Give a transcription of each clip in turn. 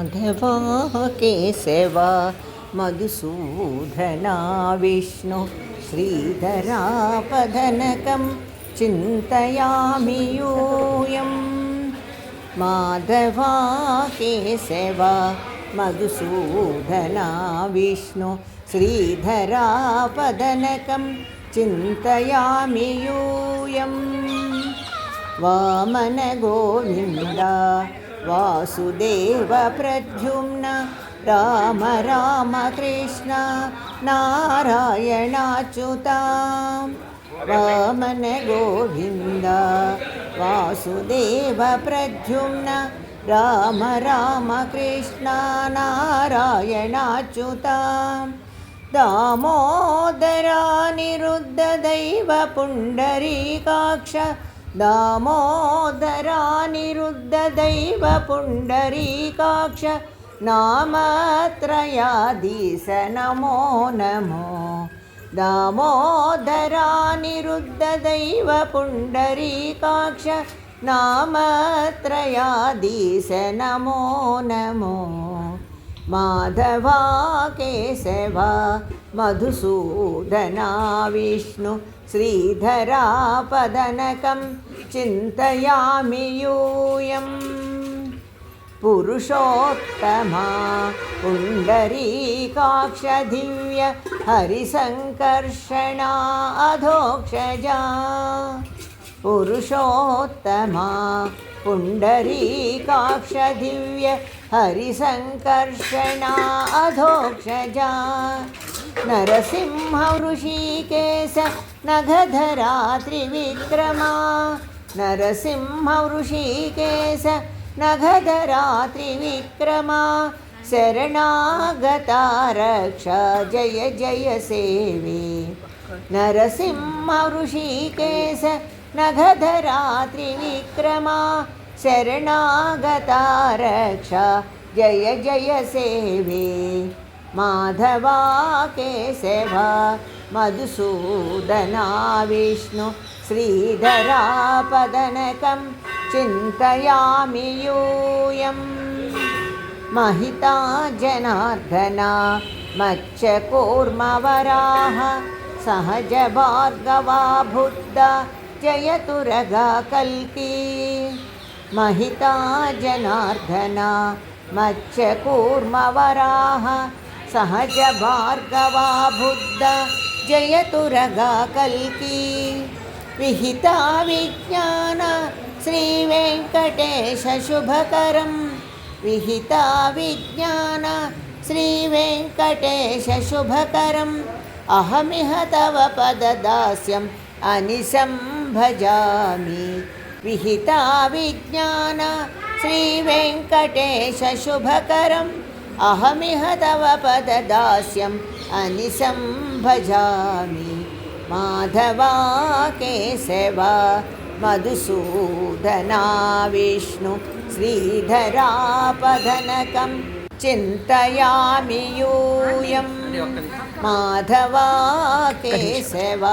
माधवाः केशवा मधुसूदना विष्णु श्रीधरापधनकं चिन्तयामि यूयं माधवा केशवा मधुसूदना विष्णु श्रीधरापदनकं चिन्तयामि यूयं वामनगोविन्दा గోవింద వాసుదేవ ప్రద్యుమ్న రామ రామ కృష్ణ నారాయణాచ్యుత. వామన గోవింద వాసుదేవ ప్రద్యుమ్న రామ రామ కృష్ణ నారాయణాచ్యుత. దామోదరా दामोदरानिरुद्धदैवपुण्डरीकाक्ष नामत्रयाधीश नमो। नमो दा मोदरानिरुद्धदैवपुण्डरीकाक्ष नामत्र नमो नमो। माधवा केशव मधुसूदना विष्णु श्रीधरापदनकं चिन्तयामि यूयम् पुरुषोत्तमा पुण्डरीकाक्षदिव्य हरिसङ्कर्षणा अधोक्षजा। पुरुषोत्तमा पुण्डरीकाक्षदिव्य యూయం పురుషోత్తమా పుండరీకాక్ష దివ్య హరిసంకర్షణా అధోక్షజా పురుషోత్తమా పుండరీకాక్ష దివ్య హరిసంకర్షణా అధోక్షజా నరసింహ ఋషికేశ నగధరా త్రివిక్రమా నరసింహ शरणागता रक्षा जय जय सेवे। माधवा केशवा मधुसूदना विष्णु श्रीधरापदनकं चिन्तयामि यूयं महिता जनार्दना मत्स्य कूर्मवराः सहजभार्गवा बुद्ध जयतु रगा कल्की महिता जनार्दना मत्स्यकूर्मवराः सहजभार्गवा बुद्धा जयतुरगा कल्की विहिता विज्ञान श्रीवेङ्कटेशशुभकरम् विहिता विज्ञान श्रीवेङ्कटेशशुभकरम् अहमिह तव पददास्यम् अनिशं भजामि विहिता विज्ञान। श्रीवेङ्कटेशशुभकरम् अहमिह तव पददास्यम्। अनिशं भजामि। माधवा केशवा। मधुसूदना विष्णु। श्रीधरापधनकं चिन्तयामि यूयं माधवा केशव।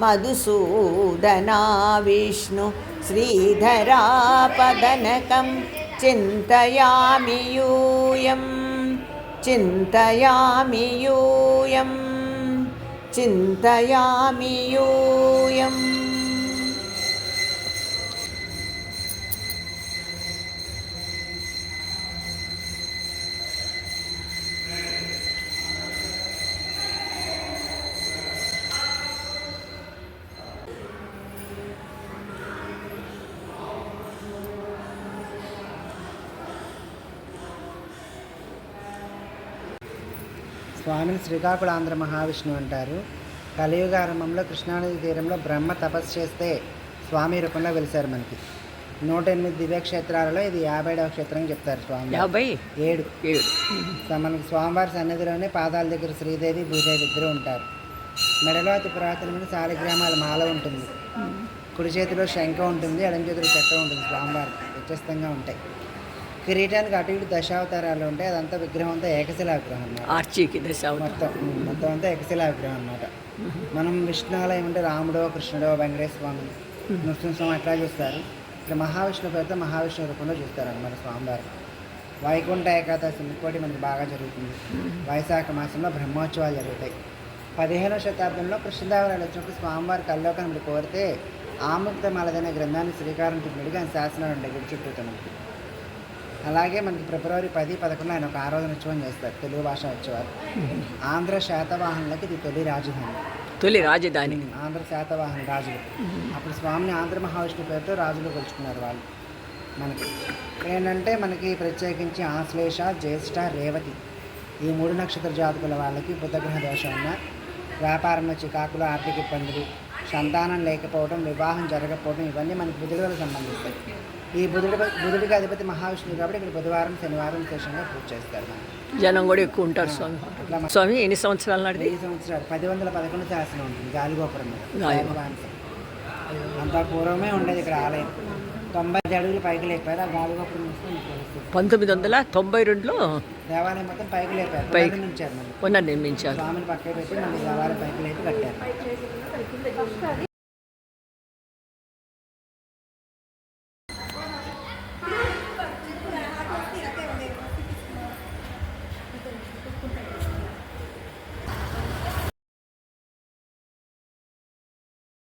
मधुसूदना विष्णु श्रीधरापदनकं चिन्तयामि यूयं चिन्तयामि यूयं चिन्तयामि यूयम् స్వామిని శ్రీకాకుళాంధ్ర మహావిష్ణువు అంటారు. కలియుగారంభంలో కృష్ణానది తీరంలో బ్రహ్మ తపస్సు చేస్తే స్వామి రూపంలో వెలిశారు మనకి. నూట ఎనిమిది దివ్యక్షేత్రాలలో ఇది యాభైడవ క్షేత్రం అని చెప్తారు స్వామి. యాభై? ఏడు. ఏడు. మనకి స్వామివారి సన్నిధిలోనే పాదాల దగ్గర శ్రీదేవి భూదేవి ఇద్దరు ఉంటారు. మెడలో అతి పురాతనమైన శాలిగ్రామాల మాల ఉంటుంది. కుడి చేతిలో శంఖ ఉంటుంది. ఎడం చేతిలో చక్రం ఉంటుంది. స్వామివారికి. వ్యత్యస్తంగా ఉంటాయి. కిరీటానికి అటు ఇటు దశావతారాలు ఉంటాయి అదంతా విగ్రహం అంతా ఏకశిలా విగ్రహం అన్నమాట. ఆర్చీకి దశ మొత్తం మొత్తం అంతా ఏకశిలా విగ్రహం అనమాట మనం విష్ణువాలయం అంటే రాముడో కృష్ణుడో వెంకటేశ్వర స్వామి నృసింహస్వామి అట్లా చూస్తారు? ఇక్కడ మహావిష్ణు పేరుతో మహావిష్ణు రూపంలో చూస్తారు అన్నమాట స్వామివారు. వైకుంఠ ఏకాదశి ముక్కోటి మనకి బాగా జరుగుతుంది. వైశాఖ మాసంలో బ్రహ్మోత్సవాలు జరుగుతాయి. పదిహేనవ శతాబ్దంలో కృష్ణదేవరాయలు వచ్చినప్పుడు స్వామివారి కల్లోకం ఇప్పుడు కోరితే ఆముక్త మలదనే గ్రంథాన్ని శ్రీకారం చుట్టినట్టుగా ఆయన శాసనాలు ఉంటాయి గుడి చుట్టూ అలాగే మనకి ఫిబ్రవరి పది పదకొండు ఆయన ఒక ఆరాధన ఉత్సవం చేస్తారు తెలుగు భాష ఉత్సవాలు. ఆంధ్ర శాతవాహనులకి ఇది తొలి రాజధాని. తొలి రాజధాని. ఆంధ్ర శాతవాహన రాజులు. అప్పుడు స్వామిని ఆంధ్ర మహావిష్ణు పేరుతో రాజులు కొలుచుకున్నారు వాళ్ళు. మనకి ఏంటంటే మనకి ప్రత్యేకించి ఆశ్లేష జ్యేష్ఠ రేవతి ఈ మూడు నక్షత్ర జాతకుల వాళ్ళకి బుధగ్రహ దోషం ఉన్న వ్యాపారంలో చికాకులు ఆర్థిక ఇబ్బందులు సంతానం లేకపోవడం వివాహం జరగకపోవడం ఇవన్నీ మనకి బుధుడికి సంబంధిస్తాయి. ఈ బుధుడి బుధుడికి అధిపతి మహావిష్ణువు కాబట్టి ఇక్కడ బుధవారం శనివారం విశేషంగా పూజ చేస్తారు జనం కూడా ఎక్కువ ఉంటారు స్వామి. స్వామి ఎన్ని సంవత్సరాల నాటిది? వెయ్యి సంవత్సరాలు? పది వందల పదకొండు శాసనం ఉంటుంది గాలిగోపురం. మీద అంత పూర్వమే ఉండేది ఇక్కడ ఆలయం. తొంభై అడుగులు పైకి లేపారు. ఆ మీకు తెలుస్తుంది పంతొమ్మిది వందల తొంభై రెండులో దేవాలయం మొత్తం పైకి లేపారు. పైకి. మళ్ళీ. పునర్నిర్మించారు స్వామిని పక్కన పెట్టి మళ్ళీ దేవాలయం పైకి లేపి కట్టారు.